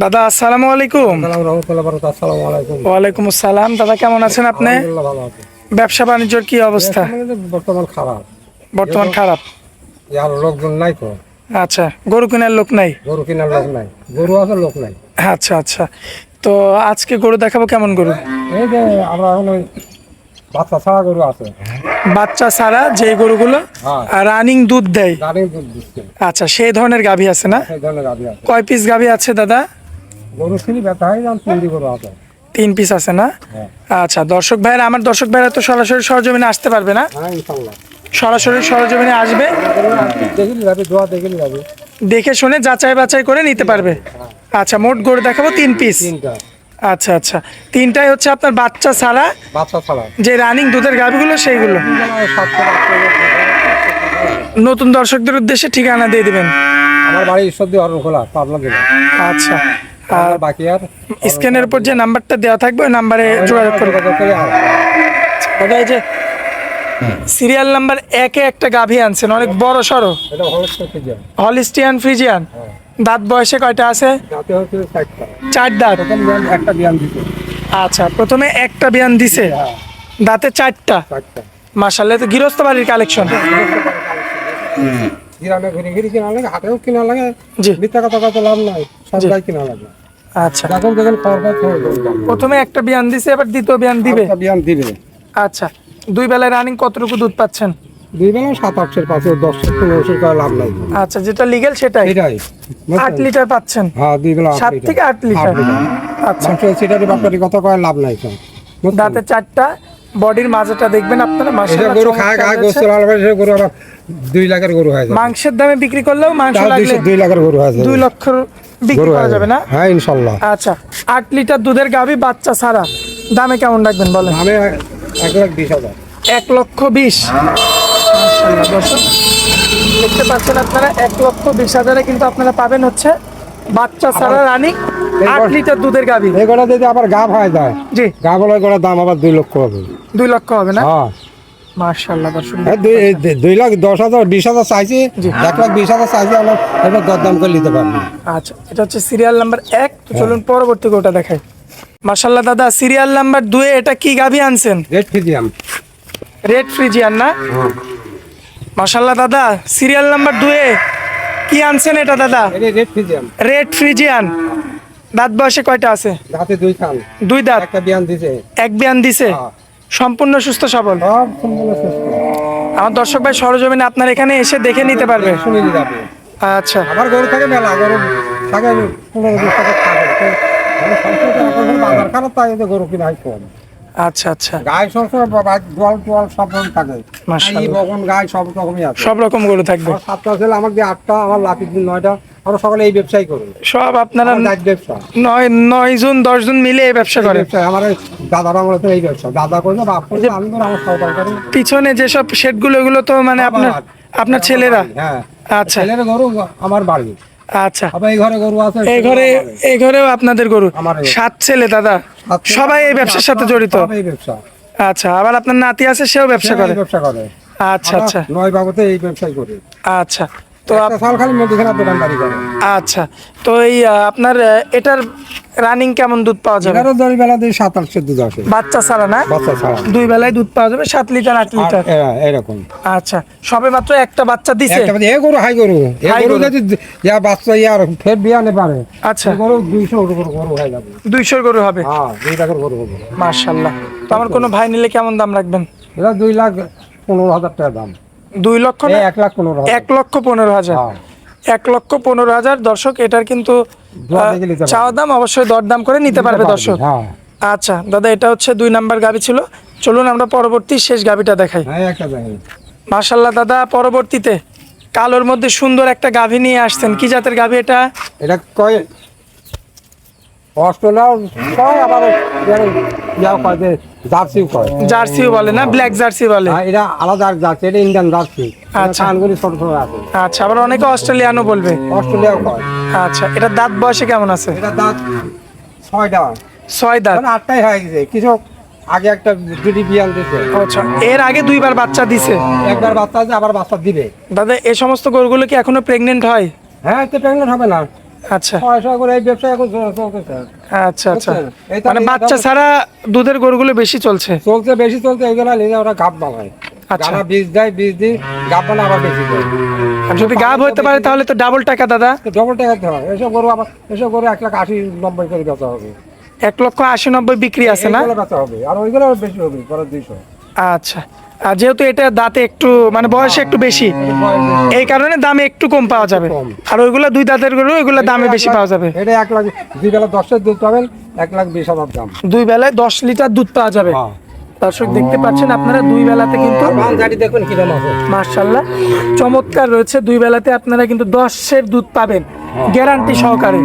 দাদা আসসালামু আলাইকুম। ওয়ালাইকুম আসসালাম। দাদা কেমন আছেন আপনি? ব্যবসা বাণিজ্যর কি অবস্থা? মানে বর্তমান খারাপ। বর্তমান খারাপ? আর লোকজন নাই তো। আচ্ছা গরু কেনার লোক নাই? গরু কেনার লোক নাই। গরু আছে লোক নাই। আচ্ছা আচ্ছা। তো আজকে গরু দেখাবো কেমন গরু? এই যে আমরা এখন বাচ্চা ছাড়া গরু আছে। বাচ্চা ছাড়া যে গরুগুলো হ্যাঁ। রানিং দুধ দেয়। আচ্ছা সেই ধরনের গাভী আছে না? কয় পিস গাভী আছে দাদা? ব্যথা হয়ে গরু আছে। তিন পিস আছে না? হ্যাঁ। আচ্ছা দর্শক ভাইরা আমার দর্শক ভাইরা তো সরাসরি সরজমিনে আসতে পারবে না? হ্যাঁ সরাসরি সরজমিনে আসবে? দেখে শুনে যাচাই বাছাই করে নিতে পারবে? আচ্ছা মোট গরু দেখাবো তিন পিস। আচ্ছা আচ্ছা। তিনটাই হচ্ছে আপনার বাচ্চা ছাড়া? বাচ্চা ছাড়া। যে রানিং দুধের গাভিগুলো সেইগুলো? নতুন দর্শকদের উদ্দেশ্যে ঠিকানা দিয়ে দিবেন। আমার বাড়ি ঈশ্বর দিয়ে অরণ খোলা পাবনা দিলাম আচ্ছা। বাকি আর স্ক্যানের উপর যে নাম্বারটা দেওয়া থাকবে ওই নাম্বারে যোগাযোগ করবে। দাদা এই যে সিরিয়াল নাম্বার একে একটা গাভী আনছেন অনেক বড় সড়ো। হলিস্টিয়ান ফ্রিজিয়ান দাঁত বয়সে কয়টা আছে? চার দাঁত। প্রথম বিয়ান একটা বিয়ান দিতে আচ্ছা প্রথমে একটা বিয়ান দিছে। হ্যাঁ। দাঁতে চারটা। মাসাল্লাহ তো গৃহস্থ বাড়ির কালেকশন। গ্রামে ঘুরে ঘুরে কিনা লাগে হাটেও কিনা লাগে জি। মিথ্যা কথা কত লাভ নাই সব জি। গাই কিনা লাগে। আচ্ছা। যখন যখন খাওয়ার পর প্রথমে একটা বিয়ান দিছে এবার দ্বিতীয় বিয়ান দিবে? বিয়ান দিবে। আচ্ছা। দুই বেলায় রানিং কতটুকু দুধ পাচ্ছেন? দুই বেলা সাত আটশের দশশো পনেরোশো করে লাভ নাই। আচ্ছা যেটা লিগেল সেটাই? এটাই আট লিটার পাচ্ছেন? হ্যাঁ দুই বেলা সাত থেকে আট লিটার। আচ্ছা। সেটারই করে লাভ নাই দাঁতে চারটা বডির মাঝেটা দেখবেন আপনারা এসব গরু খায় খায়। গোস্ত গরু দুই লাখের গরু হয়ে মাংসের দামে বিক্রি করলেও মাংস লাগলে দুইশো দুই লাখের গরু হয়ে দুই লক্ষ বিক্রি করা যাবে না? হ্যাঁ ইনশাল্লাহ। আচ্ছা আট লিটার দুধের গাভী বাচ্চা ছাড়া দামে কেমন রাখবেন বলেন? আমি এক লাখ বিশ হাজার। এক লক্ষ বিশ। দেখতে পাচ্ছেন আপনারা এক লক্ষ বিশ হাজারে কিন্তু আপনারা পাবেন হচ্ছে বাচ্চা ছাড়া রানি আট লিটার দুধের গাভী। এই গোড়া যদি আবার গা হয়ে যায় জি। গা বলার গোড়ার দাম আবার দুই লক্ষ হবে। দুই লক্ষ হবে না? হ্যাঁ। মার্শাল্লাহ দর্শক দুই এই দুই- দুই লাখ দশ হাজার বিশ হাজার চাইছি। এক লাখ বিশ হাজার চাইছি আমরা এবার দরদাম করে নিতে পারব। আচ্ছা এটা হচ্ছে সিরিয়াল নাম্বার এক। তো চলুন পরবর্তী গোটা দেখাই। মার্শাল্লাহ দাদা সিরিয়াল নাম্বার দুয়ে এটা কি গাভী আনছেন? রেট ফিজিয়াম রেড ফ্রিজিয়ান না? মার্শাল্লাহ দাদা সিরিয়াল নাম্বার দুয়ে কি আনছেন এটা দাদা? রেড ফ্রিজিয়ান দাঁত বয়সে কয়টা আছে? রাতে দুই খান। দুই দাঁত। একটা বিয়ান দিছে। এক বিয়ান দিছে? হ্যাঁ। সম্পূর্ণ সুস্থ সবল? আমার দর্শক ভাই সরজমিনে আপনার এখানে এসে দেখে নিতে পারবে। আচ্ছা। আবার গরু থাকে মেলা গরু থাকে পনেরো বিশ টাকা থাকে তো আমি সবসময় এখন বাজার খারাপ তাই গরু কিনা হয় কম। আচ্ছা আচ্ছা। গায়ে সবসময় বাবা জল টল সব রকম থাকে। বগন গায়ে সব রকমই আছে। সব রকম গরু থাকবে। আমার সাতটা ছেলে আমাকে দিয়ে আটটা আমার দিন নয়টা। আমরা সকালে এই ব্যবসায় করি। সব আপনারা নয় নয় জন দশ জন মিলে এই ব্যবসা করে। আমার দাদারা তো এই ব্যবসা দাদা বাপ আমি তো আমার সহকার করি পিছনে যেসব শেডগুলো এগুলো তো মানে আপনার আপনার ছেলেরা? হ্যাঁ। আচ্ছা। ছেলের গরু আমার বাড়ি। আচ্ছা। এই ঘরে গরু আছে এই ঘরে এই ঘরেও আপনাদের গরু? সাত ছেলে দাদা? সবাই এই ব্যবসার সাথে জড়িত? এই ব্যবসা। আচ্ছা আবার আপনার নাতি আছে সেও ব্যবসা করে? ব্যবসা করে। আচ্ছা আচ্ছা। নয় বাবুতে এই ব্যবসায় করি। আচ্ছা। তো আপ- একটা সাল খালি দোকানদারি করে আচ্ছা তো এই আপনার এটার রানিং কেমন দুধ পাওয়া যাবে? এগারো দশ বেলা দিয়ে সাত আটশো দুধ আসে বাচ্চা ছাড়া না? বাচ্চা ছাড়া। দুই বেলায় দুধ পাওয়া যাবে সাত লিটার আট লিটার? এরকম। আচ্ছা সবে মাত্র একটা বাচ্চা দিছে? এ গরু হাই গরু। এ গরু গরু। যদি ইয়া বাচ্চা ইয়ার ফের বিয়ানে পারে আচ্ছা। গরু দুইশো গরু গরু হয়ে যাবে। দুইশোর গরু হবে? হ্যাঁ দুই লাখের গরু হবে। মার্শাল্লাহ তো আমার কোনো ভাই নিলে কেমন দাম রাখবেন? এটা দুই লাখ পনেরো হাজার টাকা দাম। দুই লক্ষ এক লাখ পনেরো এক লক্ষ পনেরো হাজার। হ্যাঁ। এক লক্ষ পনেরো হাজার। দর্শক এটার কিন্তু। চাওয়া দাম অবশ্যই দরদাম করে নিতে পারবে দর্শক। হ্যাঁ। আচ্ছা দাদা এটা হচ্ছে দুই নাম্বার গাবি ছিল। চলুন আমরা পরবর্তী শেষ গাবিটা দেখাই। হ্যাঁ মার্শাল্লাহ দাদা পরবর্তীতে কালোর মধ্যে সুন্দর একটা গাভী নিয়ে আসছেন। কি জাতের গাভী এটা? এটা কয় অস্ট্রেলিয়াও কয় আবার ইয়াও কয় যে জার্সিও কয় জার্সিও বলে না? ব্ল্যাক জার্সি বলে? হ্যাঁ, এটা আলাদা জার্সি এটা ইন্ডিয়ান জার্সি। আচ্ছা। কানগুলি ছোট ছোট আছে। আচ্ছা আবার অনেকে অস্ট্রেলিয়ানও বলবে। অস্ট্রেলিয়াও কয় আচ্ছা এটা দাঁত বয়সে কেমন আছে? এটা দাঁত ছয়টা। ছয় দাঁত। মানে আটটাই হয়ে গেছে। কিছু আগে একটা দুটি বিয়ান দিছে আচ্ছা এর আগে দুইবার বাচ্চা দিছে? একবার বাচ্চা আছে আবার বাচ্চা দিবে। দাদা এই সমস্ত গরুগুলো কি এখনও প্রেগনেন্ট হয়? হ্যাঁ তো প্রেগনেন্ট হবে না। আচ্ছা। ছয়শো করে এই ব্যবসা এখন চলতেছে আচ্ছা আচ্ছা। মানে বাচ্চা ছাড়া দুধের গরুগুলো বেশি চলছে? চলছে বেশি চলছে এইগুলা নিয়ে ওরা গাপ বানায়। আচ্ছা। বীজ দেয় বীজ দিই গাপ বানা আবার বেশি দেয়। আর যদি গাভ হতে পারে তাহলে তো ডাবল টাকা দাদা। ডবল টাকা দিতে হয়। এসব গরু আবার এসব গরু এক লাখ আশি নব্বই করে বেচা হবে। এক লক্ষ আশি নব্বই বিক্রি আছে না? বেচা হবে। আর ওইগুলো বেশি হবে পরে দুইশো। আচ্ছা। আর যেহেতু এটা দাঁতে একটু মানে বয়সে একটু বেশি এই কারণে দামে একটু কম পাওয়া যাবে। আর ওইগুলো দুই দাঁতের গরু ওইগুলো দামে বেশি পাওয়া যাবে। এটা এক লাখ দুই বেলা দশের দুধ পাবেন এক লাখ বিশ হাজার দাম। দুই বেলায় দশ লিটার দুধ পাওয়া যাবে। হ্যাঁ। দর্শক দেখতে পাচ্ছেন আপনারা দুই বেলাতে কিন্তু মান দেখুন মার্শাল্লাহ চমৎকার রয়েছে। দুই বেলাতে আপনারা কিন্তু দশের দুধ পাবেন গ্যারান্টি সহকারে।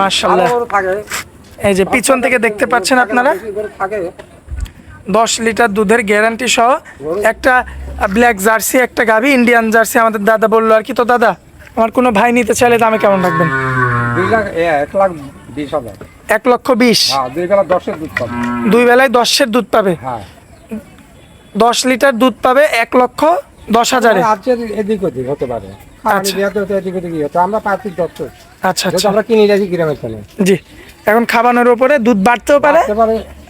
মার্শাল্লাহ থাকে। এই যে পিছন থেকে দেখতে পাচ্ছেন আপনারা। দশ লিটার দুধের গ্যারান্টি সহ একটা ব্ল্যাক জার্সি একটা গাভি ইন্ডিয়ান জার্সি আমাদের দাদা বলল আর কি। তো দাদা আমার কোনো ভাই নিতে চাইলে দামে কেমন রাখবেন? দুই এক লাখ বিশ হাজার। এক লক্ষ বিশ। হ্যাঁ দুই বেলায় দশের দুধ পাবে। হ্যাঁ। দশ লিটার দুধ পাবে এক লক্ষ দশ হাজারে। এদিক ওদিক হতে পারে। আচ্ছা। আচ্ছা আমরা দশ আচ্ছা আচ্ছা। আমরা কিনে যাচ্ছি গ্রামের জি। এখন খাবানোর উপরে দুধ বাড়তেও পারে।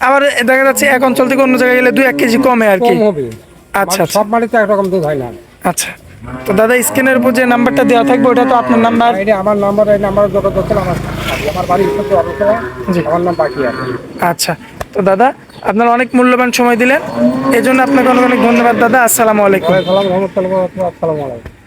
আবার দেখা যাচ্ছে এক অঞ্চল থেকে অন্য জায়গায় গেলে দুই এক কেজি কমে আর কি। আচ্ছা, মানে সব মাটিতে একরকম দুধ হয় না। আচ্ছা। তো দাদা স্ক্রিনের উপর যে নাম্বারটা দেওয়া থাকবে ওটা তো আপনার নাম্বার? এটা আমার নাম্বার এই নাম্বার যোগাযোগ করলে আমার আমার বাড়ির সাথে অবস্থা জি। আমার নাম বাকি আছে। আচ্ছা। তো দাদা আপনার অনেক মূল্যবান সময় দিলেন। এই জন্য আপনাকে অনেক অনেক ধন্যবাদ দাদা। আসসালামু আলাইকুম। সালাম মোহাম্মদ সালাম আসসালামু আলাইকুম।